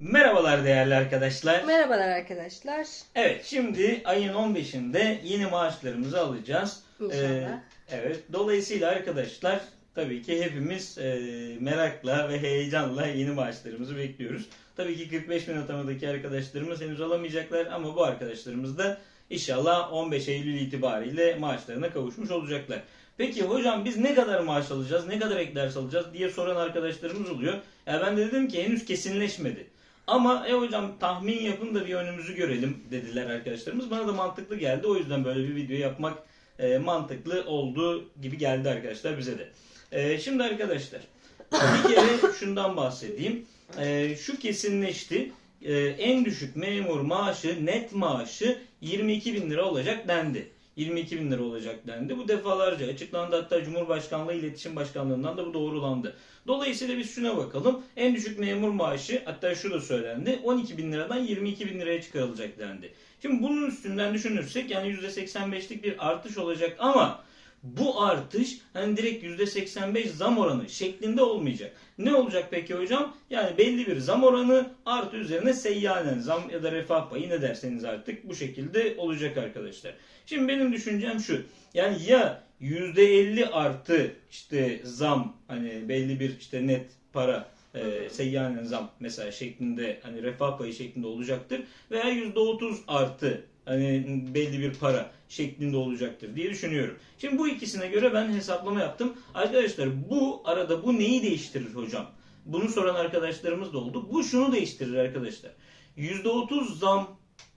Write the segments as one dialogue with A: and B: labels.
A: Merhabalar değerli arkadaşlar.
B: Merhabalar arkadaşlar.
A: Evet şimdi ayın 15'inde yeni maaşlarımızı alacağız.
B: İnşallah.
A: Ee, evet dolayısıyla arkadaşlar tabii ki hepimiz e, merakla ve heyecanla yeni maaşlarımızı bekliyoruz. Tabii ki 45 bin atamadaki arkadaşlarımız henüz alamayacaklar ama bu arkadaşlarımız da inşallah 15 Eylül itibariyle maaşlarına kavuşmuş olacaklar. Peki hocam biz ne kadar maaş alacağız, ne kadar ek ders alacağız diye soran arkadaşlarımız oluyor. Ya ben de dedim ki henüz kesinleşmedi. Ama e hocam tahmin yapın da bir önümüzü görelim dediler arkadaşlarımız. Bana da mantıklı geldi. O yüzden böyle bir video yapmak e, mantıklı olduğu gibi geldi arkadaşlar bize de. E, şimdi arkadaşlar bir kere şundan bahsedeyim. E, şu kesinleşti. E, en düşük memur maaşı, net maaşı 22 bin lira olacak dendi. 22 bin lira olacak dendi. Bu defalarca açıklandı. Hatta Cumhurbaşkanlığı İletişim Başkanlığı'ndan da bu doğrulandı. Dolayısıyla biz şuna bakalım. En düşük memur maaşı hatta şu da söylendi. 12 bin liradan 22 bin liraya çıkarılacak dendi. Şimdi bunun üstünden düşünürsek yani %85'lik bir artış olacak ama bu artış hani direkt %85 zam oranı şeklinde olmayacak. Ne olacak peki hocam? Yani belli bir zam oranı artı üzerine seyyanen zam ya da refah payı ne derseniz artık bu şekilde olacak arkadaşlar. Şimdi benim düşüncem şu. Yani ya %50 artı işte zam hani belli bir işte net para e, seyyanen zam mesela şeklinde hani refah payı şeklinde olacaktır veya %30 artı hani belli bir para şeklinde olacaktır diye düşünüyorum. Şimdi bu ikisine göre ben hesaplama yaptım. Arkadaşlar bu arada bu neyi değiştirir hocam? Bunu soran arkadaşlarımız da oldu. Bu şunu değiştirir arkadaşlar. %30 zam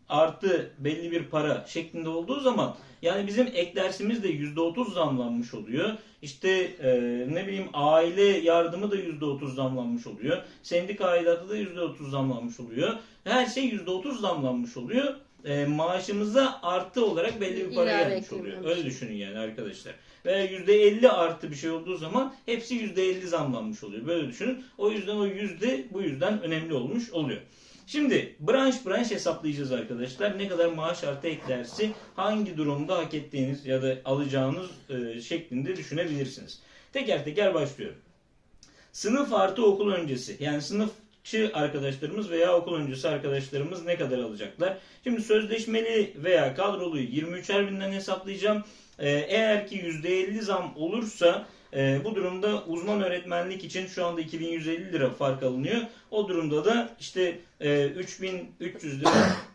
A: artı belli bir para şeklinde olduğu zaman yani bizim ek dersimiz de %30 zamlanmış oluyor. İşte e, ne bileyim aile yardımı da %30 zamlanmış oluyor. Sendika aidatı da %30 zamlanmış oluyor. Her şey %30 zamlanmış oluyor. E, maaşımıza artı olarak belli bir para
B: İlave
A: gelmiş oluyor.
B: eklenmemiş.
A: Öyle düşünün yani arkadaşlar. Veya %50 artı bir şey olduğu zaman hepsi %50 zamlanmış oluyor. Böyle düşünün. O yüzden o yüzde bu yüzden önemli olmuş oluyor. Şimdi branş branş hesaplayacağız arkadaşlar. Ne kadar maaş artı ek dersi hangi durumda hak ettiğiniz ya da alacağınız e, şeklinde düşünebilirsiniz. Teker teker başlıyorum. Sınıf artı okul öncesi yani sınıfçı arkadaşlarımız veya okul öncesi arkadaşlarımız ne kadar alacaklar? Şimdi sözleşmeli veya kadroluyu 23'er binden hesaplayacağım. Ee, eğer ki %50 zam olursa e, bu durumda uzman öğretmenlik için şu anda 2150 lira fark alınıyor. O durumda da işte e, 3300 lira civa-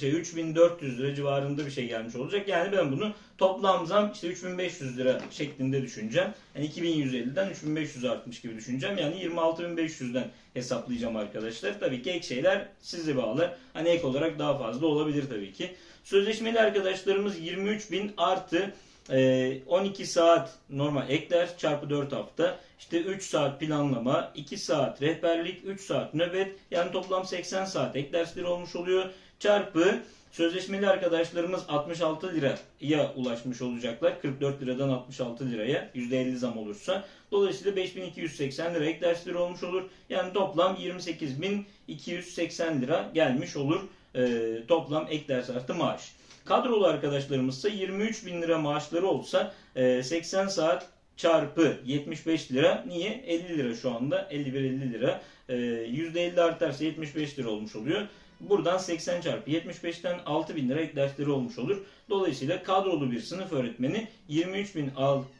A: şey 3400 lira civarında bir şey gelmiş olacak. Yani ben bunu toplam zam işte 3500 lira şeklinde düşüneceğim. Yani 2150'den 3500 artmış gibi düşüneceğim. Yani 26500'den hesaplayacağım arkadaşlar. Tabii ki ek şeyler size bağlı. Hani ek olarak daha fazla olabilir tabii ki. Sözleşmeli arkadaşlarımız 23.000 artı e, 12 saat normal ek ders çarpı 4 hafta. İşte 3 saat planlama, 2 saat rehberlik, 3 saat nöbet. Yani toplam 80 saat ek dersleri olmuş oluyor. Çarpı sözleşmeli arkadaşlarımız 66 liraya ulaşmış olacaklar. 44 liradan 66 liraya %50 zam olursa. Dolayısıyla 5280 lira ek dersleri olmuş olur. Yani toplam 28280 lira gelmiş olur. Ee, toplam ek ders artı maaş. Kadrolu arkadaşlarımızsa 23 bin lira maaşları olsa e, 80 saat çarpı 75 lira niye 50 lira şu anda 51-50 lira e, %50 artarsa 75 lira olmuş oluyor. Buradan 80 çarpı 75'ten 6 bin lira ek dersleri olmuş olur. Dolayısıyla kadrolu bir sınıf öğretmeni 23 bin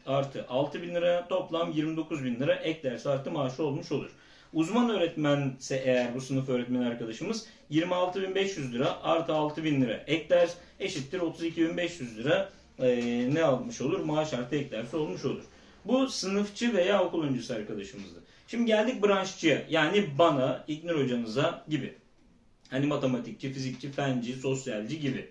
A: artı 6 bin lira toplam 29 bin lira ek ders artı maaşı olmuş olur. Uzman öğretmense eğer bu sınıf öğretmeni arkadaşımız 26.500 lira artı 6.000 lira ek ders eşittir 32.500 lira e, ne almış olur? Maaş artı ek dersi olmuş olur. Bu sınıfçı veya okul öncesi arkadaşımızdı. Şimdi geldik branşçıya yani bana, İlknur hocanıza gibi. Hani matematikçi, fizikçi, fenci, sosyalci gibi.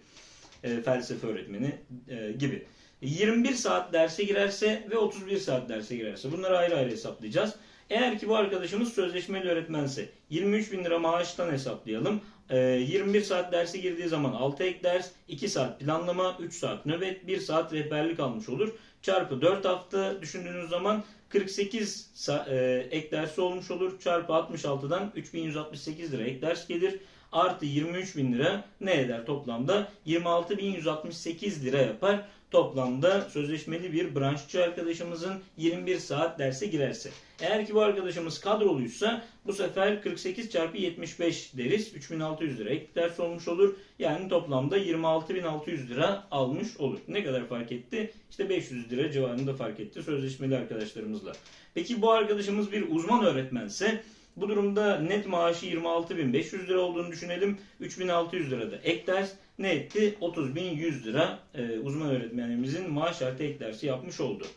A: E, felsefe öğretmeni e, gibi. 21 saat derse girerse ve 31 saat derse girerse bunları ayrı ayrı hesaplayacağız. Eğer ki bu arkadaşımız sözleşmeli öğretmense 23 bin lira maaştan hesaplayalım. Ee, 21 saat derse girdiği zaman 6 ek ders, 2 saat planlama, 3 saat nöbet, 1 saat rehberlik almış olur. Çarpı 4 hafta düşündüğünüz zaman 48 sa- e, ek dersi olmuş olur. Çarpı 66'dan 3168 lira ek ders gelir. Artı 23 bin lira ne eder toplamda? 26.168 lira yapar. Toplamda sözleşmeli bir branşçı arkadaşımızın 21 saat derse girerse. Eğer ki bu arkadaşımız kadroluysa bu sefer 48 çarpı 75 deriz. 3600 lira ek ders olmuş olur. Yani toplamda 26600 lira almış olur. Ne kadar fark etti? İşte 500 lira civarında fark etti sözleşmeli arkadaşlarımızla. Peki bu arkadaşımız bir uzman öğretmense bu durumda net maaşı 26.500 lira olduğunu düşünelim. 3.600 lira da ek ders ne etti? 30.100 lira e, uzman öğretmenimizin maaş artı ek dersi yapmış oldu.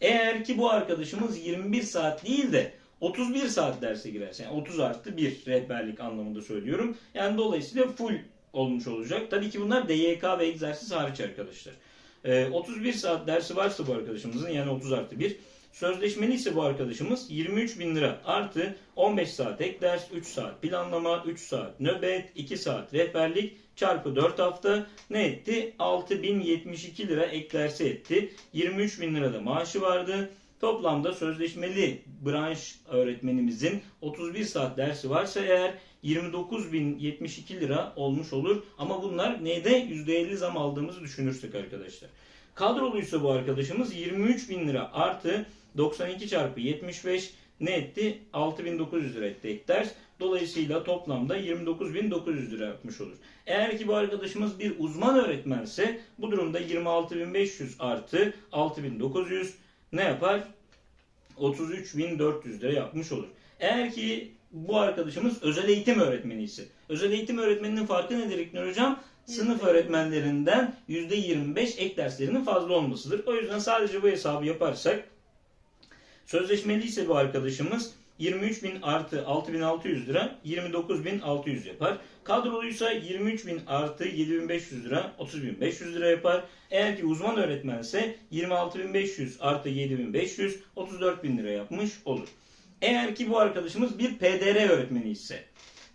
A: Eğer ki bu arkadaşımız 21 saat değil de 31 saat derse girerse yani 30 artı 1 rehberlik anlamında söylüyorum. Yani dolayısıyla full olmuş olacak. Tabii ki bunlar DYK ve egzersiz hariç arkadaşlar. E, 31 saat dersi varsa bu arkadaşımızın yani 30 artı 1 Sözleşmeli ise bu arkadaşımız 23 bin lira artı 15 saat ek ders, 3 saat planlama, 3 saat nöbet, 2 saat rehberlik çarpı 4 hafta ne etti? 6072 lira ek dersi etti. 23 bin lira da maaşı vardı. Toplamda sözleşmeli branş öğretmenimizin 31 saat dersi varsa eğer 29.072 lira olmuş olur. Ama bunlar neyde? %50 zam aldığımızı düşünürsek arkadaşlar. Kadroluysa bu arkadaşımız 23 bin lira artı 92 çarpı 75 ne etti? 6900 lira etti ek ders. Dolayısıyla toplamda 29900 lira yapmış olur. Eğer ki bu arkadaşımız bir uzman öğretmense bu durumda 26500 artı 6900 ne yapar? 33400 lira yapmış olur. Eğer ki bu arkadaşımız özel eğitim öğretmeni ise. Özel eğitim öğretmeninin farkı nedir İknur Hocam? Sınıf öğretmenlerinden %25 ek derslerinin fazla olmasıdır. O yüzden sadece bu hesabı yaparsak sözleşmeli ise bu arkadaşımız 23.000 artı 6.600 lira 29.600 yapar. Kadroluysa 23.000 artı 7.500 lira 30.500 lira yapar. Eğer ki uzman öğretmense 26.500 artı 7.500 34.000 lira yapmış olur. Eğer ki bu arkadaşımız bir PDR öğretmeni ise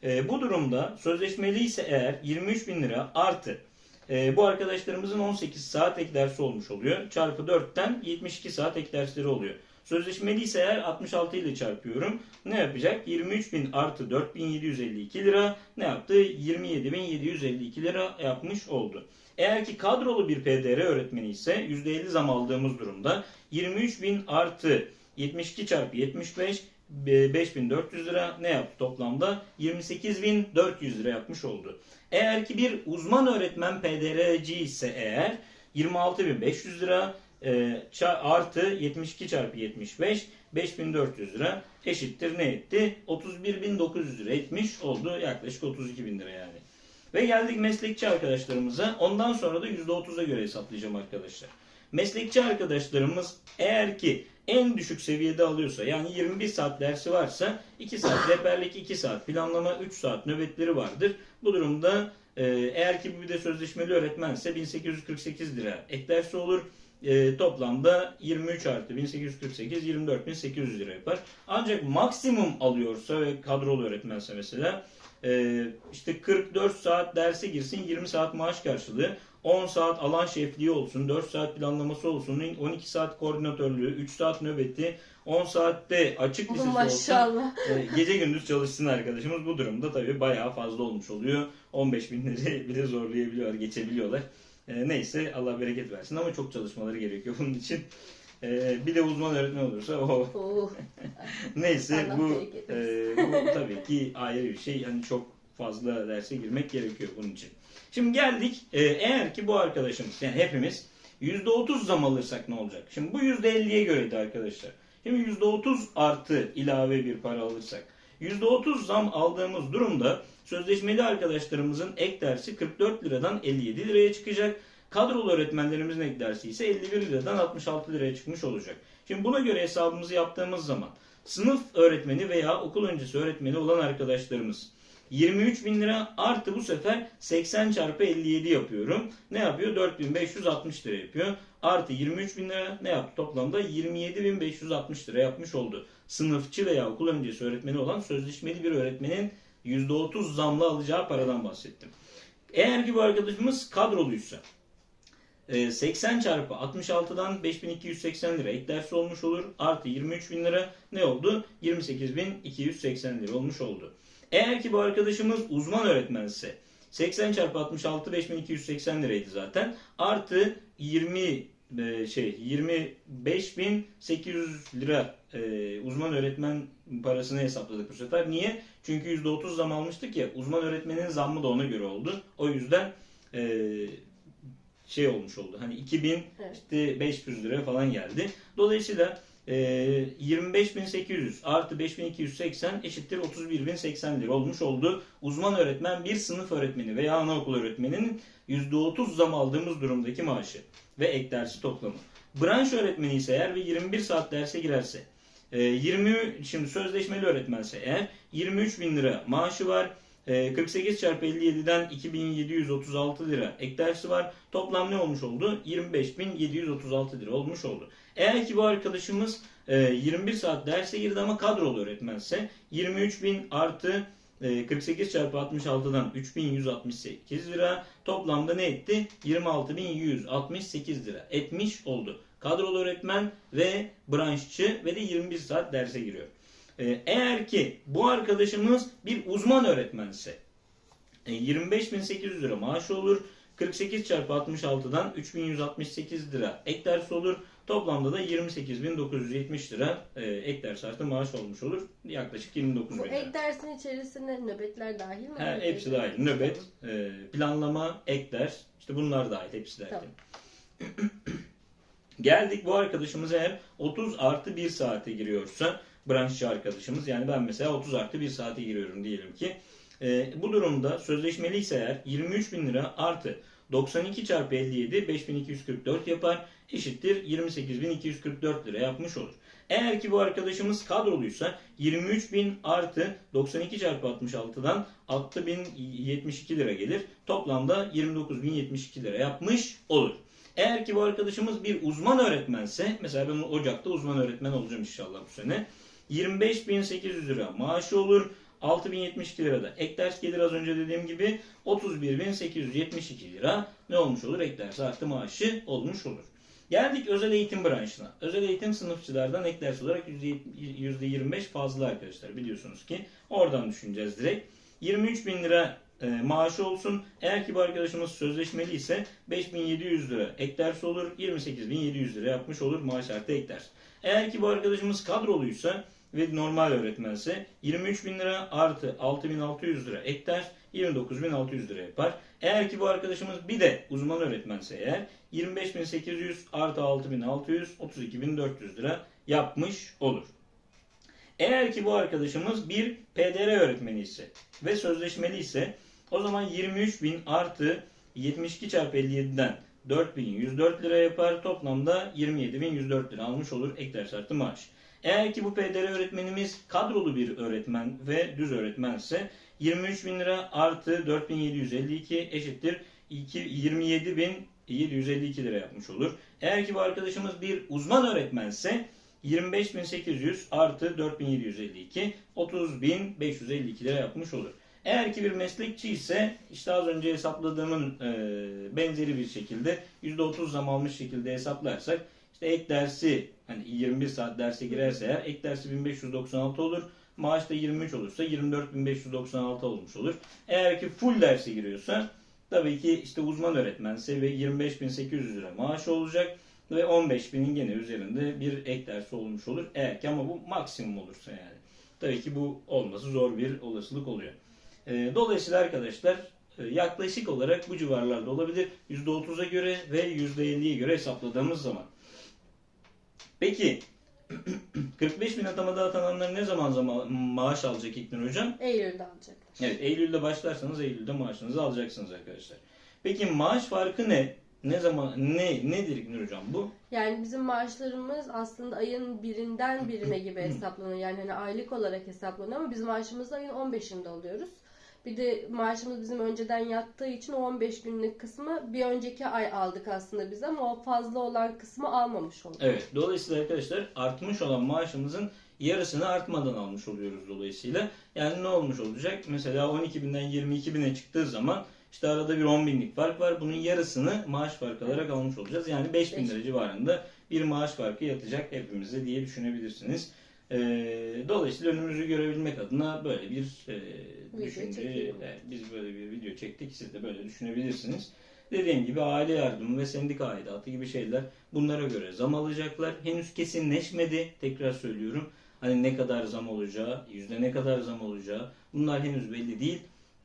A: e, bu durumda sözleşmeli ise eğer 23 bin lira artı e, bu arkadaşlarımızın 18 saat ek dersi olmuş oluyor. Çarpı 4'ten 72 saat ek dersleri oluyor. Sözleşmeli ise eğer 66 ile çarpıyorum. Ne yapacak? 23 bin artı 4752 lira ne yaptı? 27752 lira yapmış oldu. Eğer ki kadrolu bir PDR öğretmeni ise %50 zam aldığımız durumda 23 bin artı 72 çarpı 75 5400 lira ne yaptı toplamda? 28400 lira yapmış oldu. Eğer ki bir uzman öğretmen PDRC ise eğer 26500 lira e, artı 72 çarpı 75 5400 lira eşittir ne etti? 31900 lira etmiş oldu. Yaklaşık 32 bin lira yani. Ve geldik meslekçi arkadaşlarımıza. Ondan sonra da %30'a göre hesaplayacağım arkadaşlar. Meslekçi arkadaşlarımız eğer ki en düşük seviyede alıyorsa yani 21 saat dersi varsa 2 saat rehberlik 2 saat planlama 3 saat nöbetleri vardır. Bu durumda e, eğer ki bir de sözleşmeli öğretmense 1848 lira ek dersi olur. E, toplamda 23 artı 1848 24800 lira yapar. Ancak maksimum alıyorsa ve kadrolu öğretmense mesela e, işte 44 saat derse girsin 20 saat maaş karşılığı 10 saat alan şefliği olsun, 4 saat planlaması olsun, 12 saat koordinatörlüğü, 3 saat nöbeti, 10 saatte açık lisesi.
B: Maşallah.
A: E, gece gündüz çalışsın arkadaşımız. Bu durumda tabii bayağı fazla olmuş oluyor. 15 binleri bile zorlayabiliyorlar, geçebiliyorlar. E, neyse Allah bereket versin ama çok çalışmaları gerekiyor bunun için. E, bir de uzman öğretmen olursa o
B: Oh.
A: Neyse
B: Allah
A: bu, e, bu tabii ki ayrı bir şey. Yani çok fazla derse girmek gerekiyor bunun için. Şimdi geldik e, eğer ki bu arkadaşımız yani hepimiz %30 zam alırsak ne olacak? Şimdi bu %50'ye göreydi arkadaşlar. Şimdi %30 artı ilave bir para alırsak. %30 zam aldığımız durumda sözleşmeli arkadaşlarımızın ek dersi 44 liradan 57 liraya çıkacak. Kadrolu öğretmenlerimizin ek dersi ise 51 liradan 66 liraya çıkmış olacak. Şimdi buna göre hesabımızı yaptığımız zaman sınıf öğretmeni veya okul öncesi öğretmeni olan arkadaşlarımız 23 bin lira artı bu sefer 80 çarpı 57 yapıyorum. Ne yapıyor? 4560 lira yapıyor. Artı 23 bin lira ne yaptı? Toplamda 27560 lira yapmış oldu. Sınıfçı veya okul öncesi öğretmeni olan sözleşmeli bir öğretmenin %30 zamlı alacağı paradan bahsettim. Eğer ki bu arkadaşımız kadroluysa 80 çarpı 66'dan 5280 lira ek dersi olmuş olur. Artı 23 bin lira ne oldu? 28.280 lira olmuş oldu. Eğer ki bu arkadaşımız uzman öğretmense 80 çarpı 66 5280 liraydı zaten. Artı 20 e, şey 25.800 lira e, uzman öğretmen parasını hesapladık bu sefer. Niye? Çünkü %30 zam almıştık ya. Uzman öğretmenin zammı da ona göre oldu. O yüzden e, şey olmuş oldu. Hani 2000
B: Evet.
A: işte 500 lira falan geldi. Dolayısıyla e, 25.800 artı 5280 eşittir 31.080 lira olmuş oldu. Uzman öğretmen bir sınıf öğretmeni veya anaokul öğretmeninin %30 zam aldığımız durumdaki maaşı ve ek dersi toplamı. Branş öğretmeni ise eğer ve 21 saat derse girerse e, 20 şimdi sözleşmeli öğretmense eğer 23 bin lira maaşı var. E, 48 çarpı 57'den 2736 lira ek dersi var. Toplam ne olmuş oldu? 25.736 lira olmuş oldu. Eğer ki bu arkadaşımız e, 21 saat derse girdi ama kadrolu öğretmense 23.000 artı e, 48 çarpı 66'dan 3168 lira toplamda ne etti? 26.168 lira etmiş oldu. Kadrolu öğretmen ve branşçı ve de 21 saat derse giriyor. E, Eğer ki bu arkadaşımız bir uzman öğretmense e, 25.800 lira maaşı olur. 48 çarpı 66'dan 3168 lira ek ders olur. Toplamda da 28.970 lira e, ek ders artı maaş olmuş olur. Yaklaşık 29
B: Bu
A: bin lira.
B: ek dersin içerisinde nöbetler dahil mi?
A: He, hepsi dahil. Nöbet, e, planlama, ek ders. işte bunlar dahil. Hepsi dahil.
B: Tamam.
A: Geldik bu arkadaşımız eğer 30 artı 1 saate giriyorsa branşçı arkadaşımız yani ben mesela 30 artı 1 saate giriyorum diyelim ki. E, bu durumda sözleşmeli ise eğer 23 bin lira artı 92 çarpı 57 5244 yapar eşittir 28.244 lira yapmış olur. Eğer ki bu arkadaşımız kadroluysa 23.000 artı 92 çarpı 66'dan 6.072 lira gelir. Toplamda 29.072 lira yapmış olur. Eğer ki bu arkadaşımız bir uzman öğretmense, mesela ben Ocak'ta uzman öğretmen olacağım inşallah bu sene. 25.800 lira maaşı olur. 6072 lira da ek ders gelir az önce dediğim gibi 31.872 lira ne olmuş olur? Ek ders artı maaşı olmuş olur. Geldik özel eğitim branşına. Özel eğitim sınıfçılardan ek ders olarak %25 fazla arkadaşlar biliyorsunuz ki. Oradan düşüneceğiz direkt. 23 bin lira e, maaşı olsun. Eğer ki bu arkadaşımız sözleşmeli ise 5700 lira ek ders olur. 28.700 lira yapmış olur maaş artı ek ders. Eğer ki bu arkadaşımız kadroluysa ve normal öğretmense 23 bin lira artı 6600 lira ek ders 29.600 lira yapar. Eğer ki bu arkadaşımız bir de uzman öğretmense eğer 25.800 artı 6.600 32.400 lira yapmış olur. Eğer ki bu arkadaşımız bir PDR öğretmeni ise ve sözleşmeli ise o zaman 23.000 artı 72 çarpı 57'den 4104 lira yapar. Toplamda 27.104 lira almış olur ek ders artı maaş. Eğer ki bu PDR öğretmenimiz kadrolu bir öğretmen ve düz öğretmense 23 bin lira artı 4752 eşittir 27.752 lira yapmış olur. Eğer ki bu arkadaşımız bir uzman öğretmense 25.800 artı 4752 30.552 lira yapmış olur. Eğer ki bir meslekçi ise işte az önce hesapladığımın e, benzeri bir şekilde %30 zam almış şekilde hesaplarsak işte ek dersi hani 21 saat derse girerse eğer ek dersi 1596 olur. Maaş da 23 olursa 24.596 olmuş olur. Eğer ki full derse giriyorsa tabii ki işte uzman öğretmense ve 25.800 lira maaş olacak ve 15.000'in gene üzerinde bir ek dersi olmuş olur. Eğer ki ama bu maksimum olursa yani. Tabii ki bu olması zor bir olasılık oluyor. E, dolayısıyla arkadaşlar e, yaklaşık olarak bu civarlarda olabilir. %30'a göre ve %50'ye göre hesapladığımız zaman. Peki 45 bin atamada atananlar ne zaman zaman maaş alacak İknur Hocam?
B: Eylül'de alacaklar.
A: Evet Eylül'de başlarsanız Eylül'de maaşınızı alacaksınız arkadaşlar. Peki maaş farkı ne? Ne zaman ne nedir İknur Hocam bu?
B: Yani bizim maaşlarımız aslında ayın birinden birine gibi hesaplanıyor. Yani hani aylık olarak hesaplanıyor ama biz maaşımızı ayın 15'inde alıyoruz. Bir de maaşımız bizim önceden yattığı için o 15 günlük kısmı bir önceki ay aldık aslında biz ama o fazla olan kısmı almamış olduk.
A: Evet. Dolayısıyla arkadaşlar artmış olan maaşımızın yarısını artmadan almış oluyoruz dolayısıyla. Yani ne olmuş olacak? Mesela 12 binden 22 bine çıktığı zaman işte arada bir 10 binlik fark var. Bunun yarısını maaş farkı alarak almış olacağız. Yani 5 bin lira civarında bir maaş farkı yatacak hepimize diye düşünebilirsiniz. E, dolayısıyla önümüzü görebilmek adına böyle bir e,
B: Video
A: düşünce, evet, biz böyle bir video çektik. Siz de böyle düşünebilirsiniz. Dediğim gibi aile yardımı ve sendika aidatı gibi şeyler bunlara göre zam alacaklar. Henüz kesinleşmedi. Tekrar söylüyorum. Hani ne kadar zam olacağı, yüzde ne kadar zam olacağı bunlar henüz belli değil.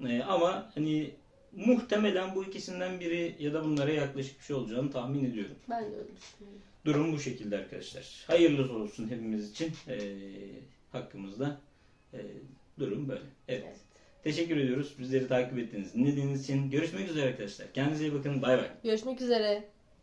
A: Ee, ama hani muhtemelen bu ikisinden biri ya da bunlara yaklaşık bir şey olacağını tahmin ediyorum.
B: Ben de öyle düşünüyorum.
A: Durum bu şekilde arkadaşlar. Hayırlısı olsun hepimiz için. Ee, hakkımızda ee, durum böyle. Evet.
B: Evet.
A: Teşekkür ediyoruz. Bizleri takip ettiğiniz, dinlediğiniz için. Görüşmek üzere arkadaşlar. Kendinize iyi bakın. Bay bay.
B: Görüşmek üzere.